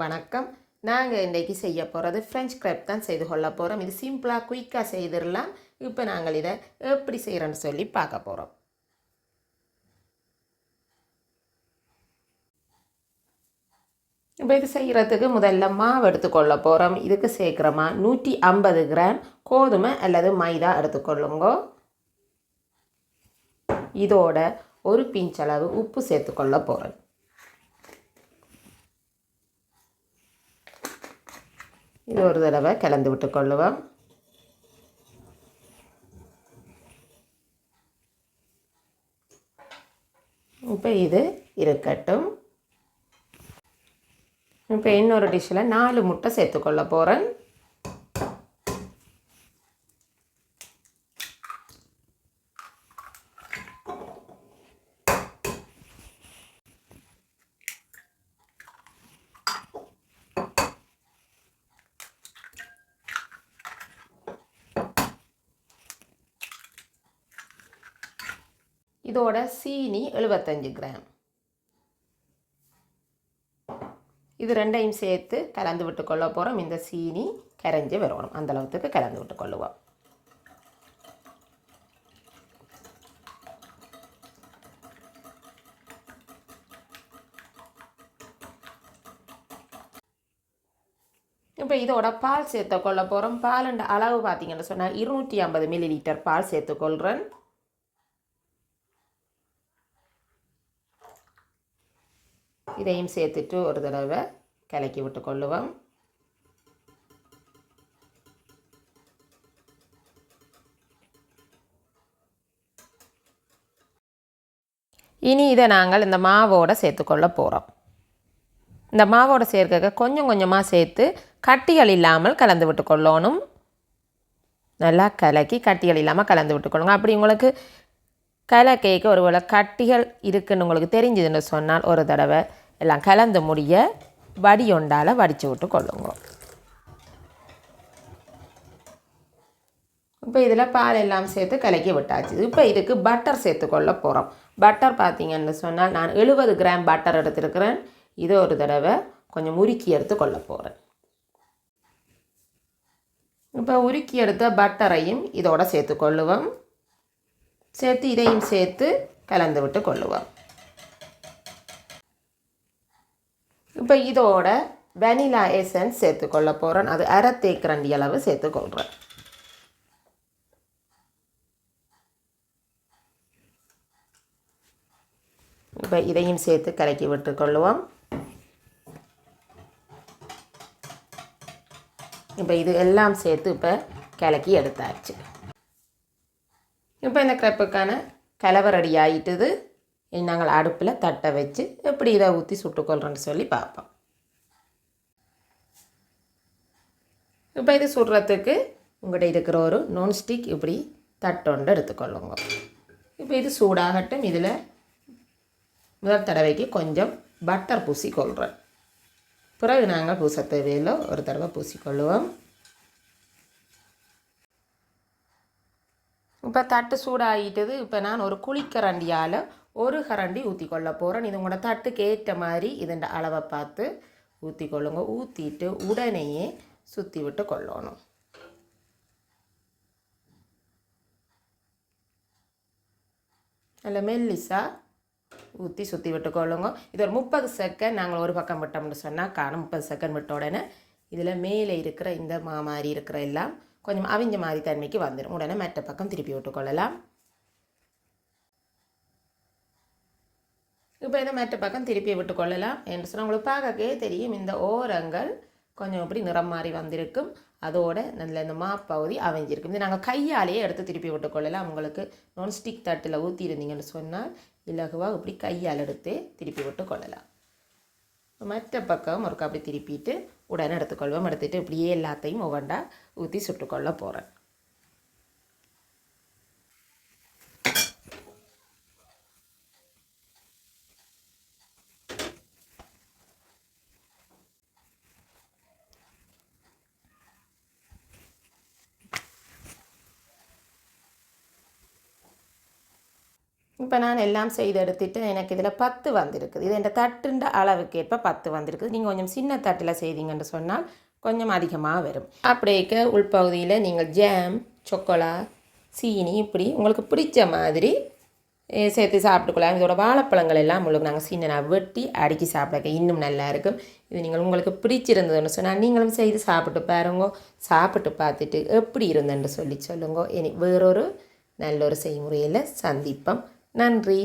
வணக்கம். நாங்கள் இன்றைக்கி செய்ய போகிறது ஃப்ரெஞ்ச் கிரேப் தான் செய்து கொள்ள போகிறோம் இது சிம்பிளாக குயிக்காக செய்திடலாம். இப்போ நாங்கள் இதை எப்படி செய்கிறோன்னு சொல்லி பார்க்க போகிறோம் இப்போ இது செய்கிறதுக்கு முதல்ல மாவு எடுத்துக்கொள்ள போகிறோம் இதுக்கு சேர்க்குறமா? நூற்றி ஐம்பது கிராம் கோதுமை அல்லது மைதா எடுத்துக்கொள்ளுங்கோ இதோட ஒரு பிஞ்சளவு உப்பு சேர்த்துக்கொள்ள போகிறேன் இது ஒரு தடவை கலந்து விட்டு கொள்ளுவோம். இப்போ இது இருக்கட்டும். இப்போ இன்னொரு டிஷ்ஷில் நாலு முட்டை சேர்த்துக்கொள்ள போகிறேன் இதோட சீனி எழுபத்தஞ்சு கிராம். இது ரெண்டையும் சேர்த்து கலந்து விட்டு கொள்ள போகிறோம் இந்த சீனி கரைஞ்சி வரணும். அந்த அளவுக்கு கலந்து விட்டு கொள்ளுவோம். இப்போ இதோட பால் சேர்த்து கொள்ள போகிறோம் பாலுண்ட அளவு பார்த்தீங்கன்னு சொன்னால் இருநூற்றி ஐம்பது மில்லி லிட்டர் பால் சேர்த்துக்கொள்கிறேன் இதையும் சேர்த்துட்டு ஒரு தடவை கலக்கி விட்டு கொள்ளுவோம். இனி இதை நாங்கள் இந்த மாவோடு சேர்த்துக்கொள்ள போகிறோம் இந்த மாவோடு சேர்க்க கொஞ்சம் கொஞ்சமாக சேர்த்து கட்டிகள் இல்லாமல் கலந்து விட்டு கொள்ளணும். நல்லா கலக்கி கட்டிகள் இல்லாமல் கலந்து விட்டுக்கொள்ளுங்க அப்படி உங்களுக்கு கலக்கைக்கு ஒரு கட்டிகள் இருக்குதுன்னு உங்களுக்கு தெரிஞ்சதுன்னு சொன்னால் ஒரு தடவை எல்லாம் கலந்து முடிய வடியொண்டால் வடித்து விட்டு கொள்ளுங்க. இப்போ இதில் பால் எல்லாம் சேர்த்து கலக்கி விட்டாச்சு. இப்போ இதுக்கு பட்டர் சேர்த்து கொள்ள போகிறோம் பட்டர் பார்த்தீங்கன்னு சொன்னால் நான் எழுபது கிராம் பட்டர் எடுத்துருக்கிறேன். இதை ஒரு தடவை கொஞ்சம் உருக்கி எடுத்து கொள்ள போகிறேன் இப்போ உருக்கி எடுத்த பட்டரையும் இதோட சேர்த்துக்கொள்ளுவோம் சேர்த்து இதையும் சேர்த்து கலந்து விட்டு கொள்ளுவோம். இப்போ இதோட வெனிலா எசன்ஸ் சேர்த்துக்கொள்ள போகிறேன் அது அரை தேக்கரண்டி அளவு சேர்த்துக்கொள்கிறேன் இப்போ இதையும் சேர்த்து கலக்கி விட்டுக்கொள்ளுவோம் இப்போ இது எல்லாம் சேர்த்து இப்போ கலக்கி எடுத்தாச்சு. இப்போ இந்த கிரப்புக்கான கலவை ரெடி ஆகிட்டுது நாங்கள் அடுப்பில் தட்டை வச்சு எப்படி இதை ஊற்றி சுட்டுக்கொள்கிறோன்னு சொல்லி பார்ப்போம். இப்போ இது சுடுறதுக்கு உங்கள்கிட்ட இருக்கிற ஒரு நான்ஸ்டிக் இப்படி தட்டொண்டு எடுத்துக்கொள்ளுங்க. இப்போ இது சூடாகட்டும் இதில் முதல் தடவைக்கு கொஞ்சம் பட்டர் பூசி கொள்கிறேன் பிறகு நாங்கள் பூச தேவையில்லை ஒரு தடவை பூசிக்கொள்ளுவோம். இப்போ தட்டு சூடாகிட்டது இப்போ நான் ஒரு குழிக்கரண்டியால் ஒரு கரண்டி ஊற்றி கொள்ள போகிறேன் இது உங்களோட தட்டுக்கு ஏற்ற மாதிரி இதன் அளவை பார்த்து ஊற்றி கொள்ளுங்க ஊற்றிட்டு உடனேயே சுற்றி விட்டு கொள்ளணும். அதில் மெல்லிசாக ஊற்றி சுற்றி விட்டு கொள்ளுங்க. இது ஒரு முப்பது செகண்ட் நாங்கள் ஒரு பக்கம் விட்டோம்னு சொன்னால் காணும் முப்பது செகண்ட் விட்ட உடனே இதில் மேலே இருக்கிற இந்த மாமாரி இருக்கிற எல்லாம் கொஞ்சம் அவிஞ்ச மாதிரி தன்மைக்கு வந்துடும் உடனே மற்ற பக்கம் திருப்பி விட்டுக்கொள்ளலாம். இப்போ இதை மற்ற பக்கம் திருப்பி விட்டுக்கொள்ளலாம் என்று சொன்னால் உங்களுக்கு பார்க்கவே தெரியும். இந்த ஓரங்கள் கொஞ்சம் இப்படி நிறம் மாறி வந்திருக்கும். அதோட நல்ல இந்த மாப்பகுதி அவிஞ்சிருக்கும். இது நாங்கள் கையாலேயே எடுத்து திருப்பி விட்டுக்கொள்ளலாம். உங்களுக்கு நான்ஸ்டிக் தட்டில் ஊற்றி இருந்தீங்கன்னு சொன்னால் இலகுவாக இப்படி கையால் எடுத்து திருப்பி விட்டு கொள்ளலாம் மற்ற பக்கம் ஒருக்கா அப்படி திருப்பிட்டு உடனே எடுத்துக்கொள்வோம். எடுத்துகிட்டு இப்படியே எல்லாத்தையும் ஒவ்வொன்றா ஊற்றி சுட்டுக்கொள்ள போகிறேன் இப்போ நான் எல்லாம் செய்து எடுத்துட்டு எனக்கு இதில் பத்து வந்திருக்குது. இது என் தட்டுன்ற அளவுக்கேற்ப பத்து வந்திருக்குது. நீங்கள் கொஞ்சம் சின்ன தட்டில் செய்தீங்கன்னு சொன்னால் கொஞ்சம் அதிகமாக வரும். அப்படியே உள்பகுதியில் நீங்கள் ஜாம் சொக்கோலா சீனி இப்படி உங்களுக்கு பிடிச்ச மாதிரி சேர்த்து சாப்பிட்டுக்கலாம் இதோட வாழைப்பழங்கள் எல்லாம் உங்களுக்கு நாங்கள் சின்ன வெட்டி அடிக்கி சாப்பிட இன்னும் நல்லா இருக்கும். இது நீங்கள் உங்களுக்கு பிடிச்சிருந்ததுன்னு சொன்னால் நீங்களும் செய்து சாப்பிட்டு பாருங்க. சாப்பிட்டு பார்த்துட்டு எப்படி இருந்தேன்னு சொல்லி சொல்லுங்க. இனி வேறொரு நல்ல ஒரு செய்முறையில் சந்திப்போம். நன்றி.